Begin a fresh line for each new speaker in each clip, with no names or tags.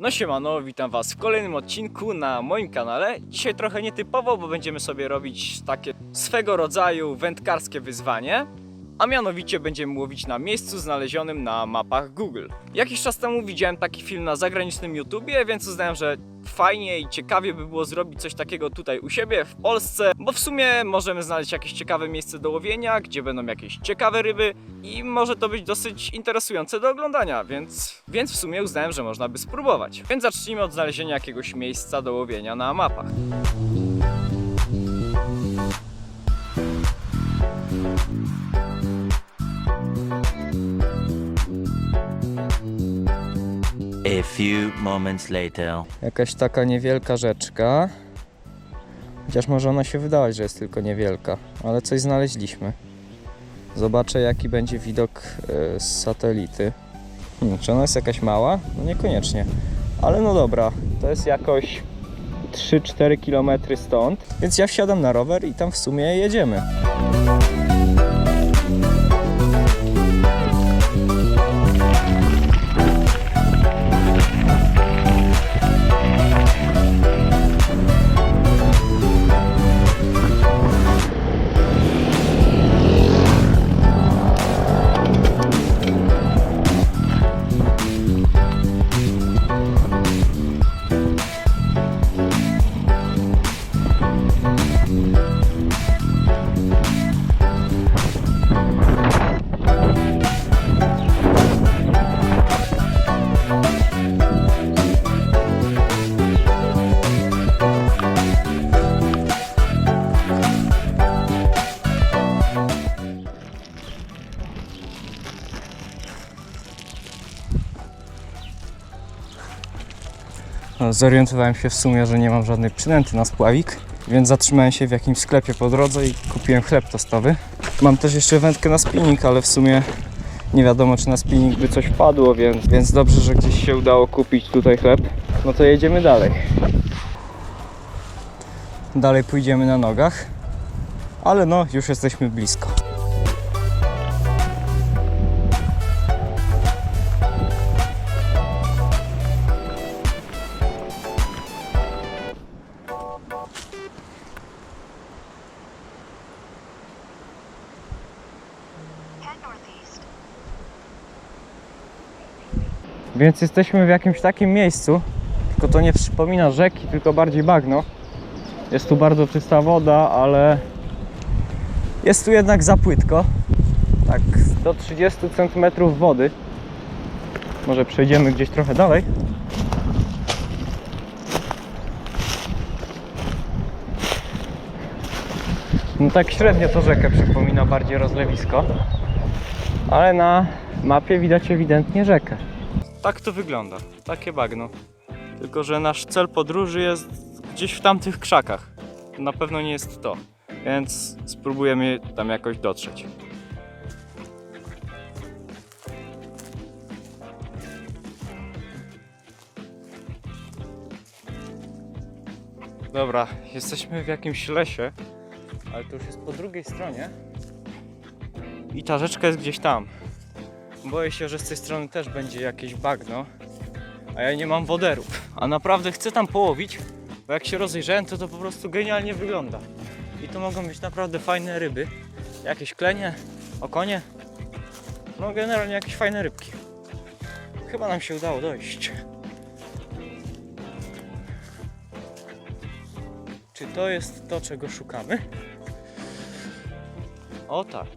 No siemano, witam was w kolejnym odcinku na moim kanale. Dzisiaj trochę nietypowo, bo będziemy sobie robić takie swego rodzaju wędkarskie wyzwanie. A mianowicie będziemy łowić na miejscu znalezionym na mapach Google. Jakiś czas temu widziałem taki film na zagranicznym YouTubie, więc uznałem, że fajnie i ciekawie by było zrobić coś takiego tutaj u siebie w Polsce, bo w sumie możemy znaleźć jakieś ciekawe miejsce do łowienia, gdzie będą jakieś ciekawe ryby i może to być dosyć interesujące do oglądania, więc, więc w sumie uznałem, że można by spróbować. Więc zacznijmy od znalezienia jakiegoś miejsca do łowienia na mapach.
A few moments later.
Jakaś taka niewielka rzeczka. Chociaż może ona się wydawać, że jest tylko niewielka, ale coś znaleźliśmy. Zobaczę jaki będzie widok e, z satelity. Hmm, czy ona jest jakaś mała? No niekoniecznie. Ale no dobra, to jest jakoś 3-4 km stąd. Więc ja wsiadam na rower i tam w sumie jedziemy. Zorientowałem się w sumie, że nie mam żadnej przynęty na spławik, więc zatrzymałem się w jakimś sklepie po drodze i kupiłem chleb tostowy. Mam też jeszcze wędkę na spinning, ale w sumie nie wiadomo, czy na spinning by coś wpadło, więc, więc dobrze, że gdzieś się udało kupić tutaj chleb. No to jedziemy dalej. Dalej pójdziemy na nogach, ale no, już jesteśmy blisko. Więc jesteśmy w jakimś takim miejscu, tylko to nie przypomina rzeki, tylko bardziej bagno. Jest tu bardzo czysta woda, ale jest tu jednak za płytko. Tak do 30 cm wody. Może przejdziemy gdzieś trochę dalej. No tak średnio to rzekę przypomina bardziej rozlewisko. Ale na mapie widać ewidentnie rzekę. Tak to wygląda, takie bagno. Tylko, że nasz cel podróży jest gdzieś w tamtych krzakach. Na pewno nie jest to, więc spróbujemy tam jakoś dotrzeć. Dobra, jesteśmy w jakimś lesie, ale to już jest po drugiej stronie. I ta rzeczka jest gdzieś tam. Boję się, że z tej strony też będzie jakieś bagno, a ja nie mam woderów. A naprawdę chcę tam połowić, bo jak się rozejrzałem, to to po prostu genialnie wygląda. I to mogą być naprawdę fajne ryby. Jakieś klenie, okonie. No generalnie jakieś fajne rybki. Chyba nam się udało dojść. Czy to jest to, czego szukamy? O tak.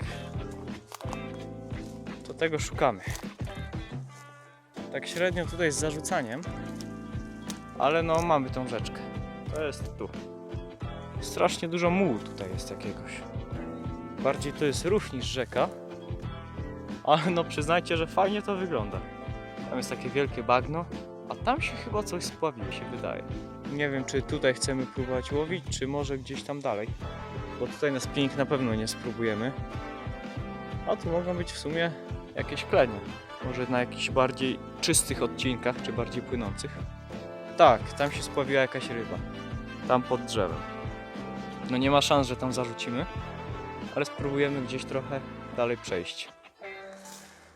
Tego szukamy. Tak średnio tutaj z zarzucaniem, ale no mamy tą rzeczkę. To jest tu. Strasznie dużo mułu tutaj jest jakiegoś. Bardziej to jest rów niż rzeka, ale no przyznajcie, że fajnie to wygląda. Tam jest takie wielkie bagno, a tam się chyba coś spławiło, się wydaje. Nie wiem, czy tutaj chcemy próbować łowić, czy może gdzieś tam dalej. Bo tutaj na spinning na pewno nie spróbujemy. A tu mogą być w sumie jakieś klenie. Może na jakichś bardziej czystych odcinkach, czy bardziej płynących. Tak, tam się spławiła jakaś ryba. Tam pod drzewem. No nie ma szans, że tam zarzucimy, ale spróbujemy gdzieś trochę dalej przejść.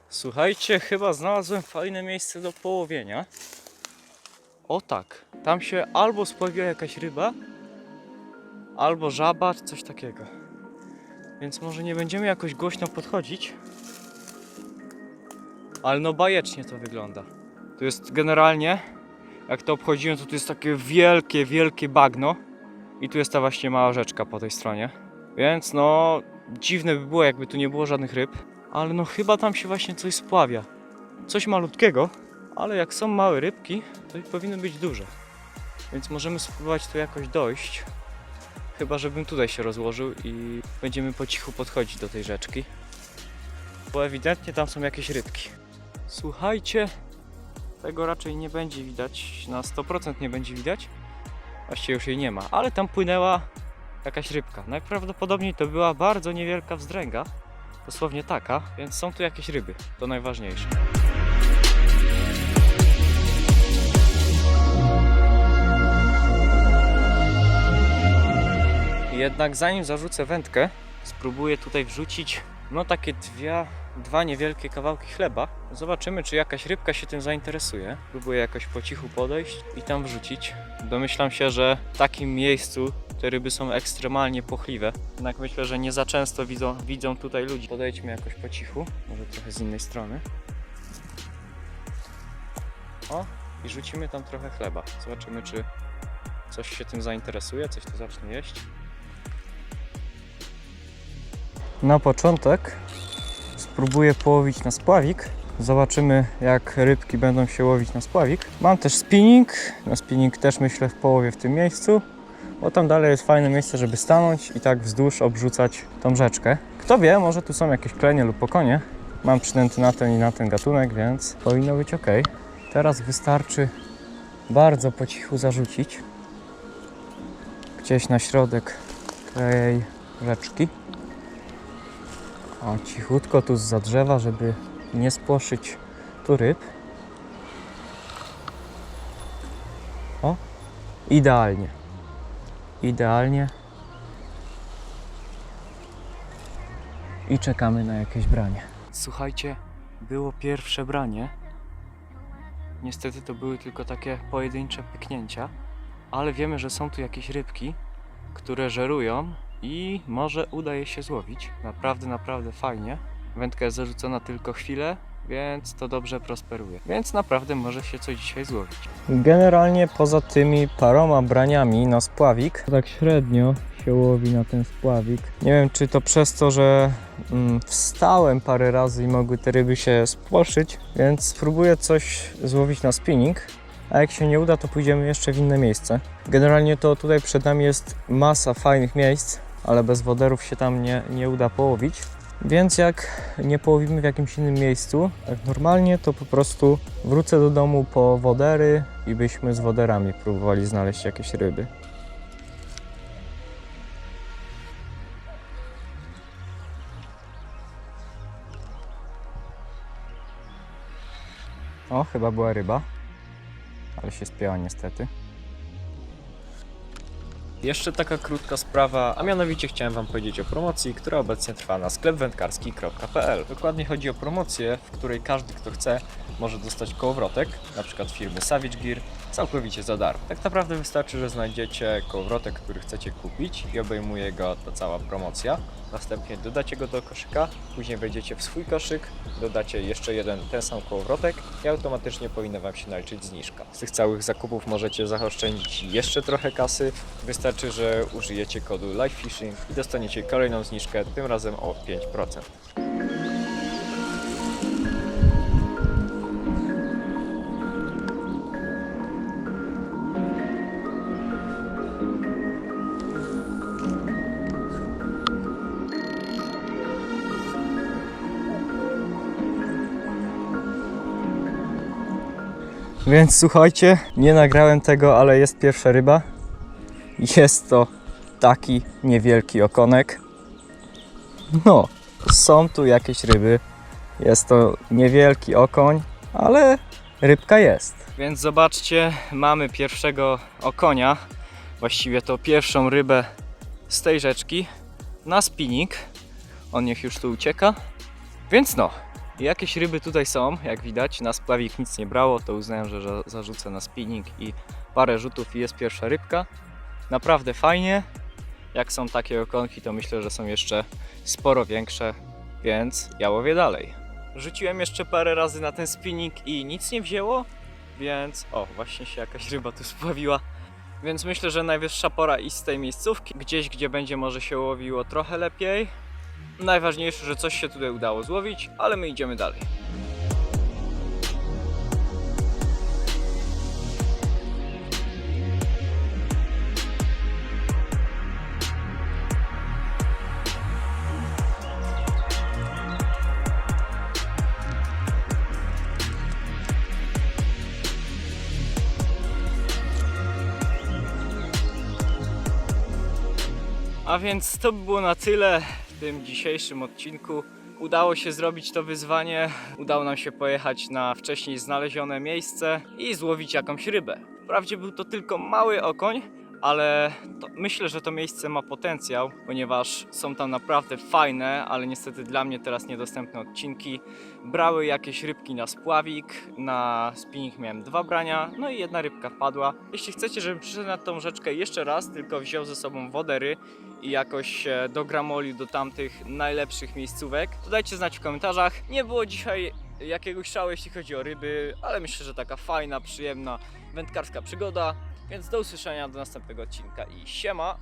Słuchajcie, chyba znalazłem fajne miejsce do połowienia. O tak, tam się albo spławiła jakaś ryba, albo żaba, coś takiego. Więc może nie będziemy jakoś głośno podchodzić. Ale no bajecznie to wygląda. Tu jest generalnie, jak to obchodziłem, to tu jest takie wielkie, wielkie bagno. I tu jest ta właśnie mała rzeczka po tej stronie. Więc no, dziwne by było, jakby tu nie było żadnych ryb. Ale no chyba tam się właśnie coś spławia. Coś malutkiego, ale jak są małe rybki, to powinny być duże. Więc możemy spróbować tu jakoś dojść. Chyba, żebym tutaj się rozłożył i będziemy po cichu podchodzić do tej rzeczki. Bo ewidentnie tam są jakieś rybki. Słuchajcie, tego raczej nie będzie widać, na 100% nie będzie widać. Właściwie już jej nie ma, ale tam płynęła jakaś rybka. Najprawdopodobniej to była bardzo niewielka wzdręga, dosłownie taka, więc są tu jakieś ryby, to najważniejsze. Jednak zanim zarzucę wędkę, spróbuję tutaj wrzucić no takie dwie, dwa niewielkie kawałki chleba. Zobaczymy, czy jakaś rybka się tym zainteresuje. Próbuję jakoś po cichu podejść i tam wrzucić. Domyślam się, że w takim miejscu te ryby są ekstremalnie pochliwe. Jednak myślę, że nie za często widzą, widzą tutaj ludzi. Podejdźmy jakoś po cichu, może trochę z innej strony. O, i rzucimy tam trochę chleba. Zobaczymy, czy coś się tym zainteresuje, coś to zacznie jeść. Na początek spróbuję połowić na spławik. Zobaczymy jak rybki będą się łowić na spławik. Mam też spinning. Na spinning też myślę w połowie w tym miejscu. Bo tam dalej jest fajne miejsce, żeby stanąć i tak wzdłuż obrzucać tą rzeczkę. Kto wie, może tu są jakieś klenie lub pokonie. Mam przynęty na ten i na ten gatunek, więc powinno być ok. Teraz wystarczy bardzo po cichu zarzucić. Gdzieś na środek tej rzeczki. O, cichutko tu za drzewa, żeby nie spłoszyć tu ryb. O, idealnie. Idealnie. I czekamy na jakieś branie. Słuchajcie, było pierwsze branie. Niestety to były tylko takie pojedyncze pyknięcia, ale wiemy, że są tu jakieś rybki, które żerują i może udaje się złowić. Naprawdę, naprawdę fajnie. Wędka jest zarzucona tylko chwilę, więc to dobrze prosperuje. Więc naprawdę może się coś dzisiaj złowić. Generalnie poza tymi paroma braniami na spławik, tak średnio się łowi na ten spławik. Nie wiem, czy to przez to, że mm, wstałem parę razy i mogły te ryby się spłoszyć, więc spróbuję coś złowić na spinning. A jak się nie uda, to pójdziemy jeszcze w inne miejsce. Generalnie to tutaj przed nami jest masa fajnych miejsc, ale bez woderów się tam nie, nie uda połowić. Więc jak nie połowimy w jakimś innym miejscu, jak normalnie, to po prostu wrócę do domu po wodery i byśmy z woderami próbowali znaleźć jakieś ryby. O, chyba była ryba, ale się spięła niestety.
Jeszcze taka krótka sprawa, a mianowicie chciałem Wam powiedzieć o promocji, która obecnie trwa na sklepwędkarski.pl. Dokładnie chodzi o promocję, w której każdy, kto chce, może dostać kołowrotek, na przykład firmy Savage Gear, całkowicie za darmo. Tak naprawdę wystarczy, że znajdziecie kołowrotek, który chcecie kupić i obejmuje go ta cała promocja. Następnie dodacie go do koszyka, później wejdziecie w swój koszyk, dodacie jeszcze jeden ten sam kołowrotek i automatycznie powinna Wam się naliczyć zniżka. Z tych całych zakupów możecie zaoszczędzić jeszcze trochę kasy. Wystarczy, że użyjecie kodu LifeFishing i dostaniecie kolejną zniżkę, tym razem o 5%.
Więc słuchajcie, nie nagrałem tego, ale jest pierwsza ryba. Jest to taki niewielki okonek. No, są tu jakieś ryby. Jest to niewielki okoń, ale rybka jest. Więc zobaczcie, mamy pierwszego okonia. Właściwie to pierwszą rybę z tej rzeczki na spinning. On niech już tu ucieka. Więc no, jakieś ryby tutaj są, jak widać. Na spławik nic nie brało, to uznałem, że za- zarzucę na spinning i parę rzutów i jest pierwsza rybka. Naprawdę fajnie. Jak są takie okonki, to myślę, że są jeszcze sporo większe, więc ja łowię dalej. Rzuciłem jeszcze parę razy na ten spinning i nic nie wzięło, więc o, właśnie się jakaś ryba tu spławiła. Więc myślę, że najwyższa pora iść z tej miejscówki, gdzieś gdzie będzie może się łowiło trochę lepiej. Najważniejsze, że coś się tutaj udało złowić, ale my idziemy dalej. A więc to by było na tyle w tym dzisiejszym odcinku. Udało się zrobić to wyzwanie, udało nam się pojechać na wcześniej znalezione miejsce i złowić jakąś rybę. Wprawdzie był to tylko mały okoń, ale to, myślę, że to miejsce ma potencjał, ponieważ są tam naprawdę fajne, ale niestety dla mnie teraz niedostępne odcinki. Brały jakieś rybki na spławik, na spinning miałem dwa brania, no i jedna rybka wpadła. Jeśli chcecie, żebym przyszedł na tą rzeczkę jeszcze raz, tylko wziął ze sobą wodery i jakoś się dogramolił do tamtych najlepszych miejscówek, to dajcie znać w komentarzach. Nie było dzisiaj jakiegoś szału, jeśli chodzi o ryby, ale myślę, że taka fajna, przyjemna wędkarska przygoda. Więc do usłyszenia do następnego odcinka i siema!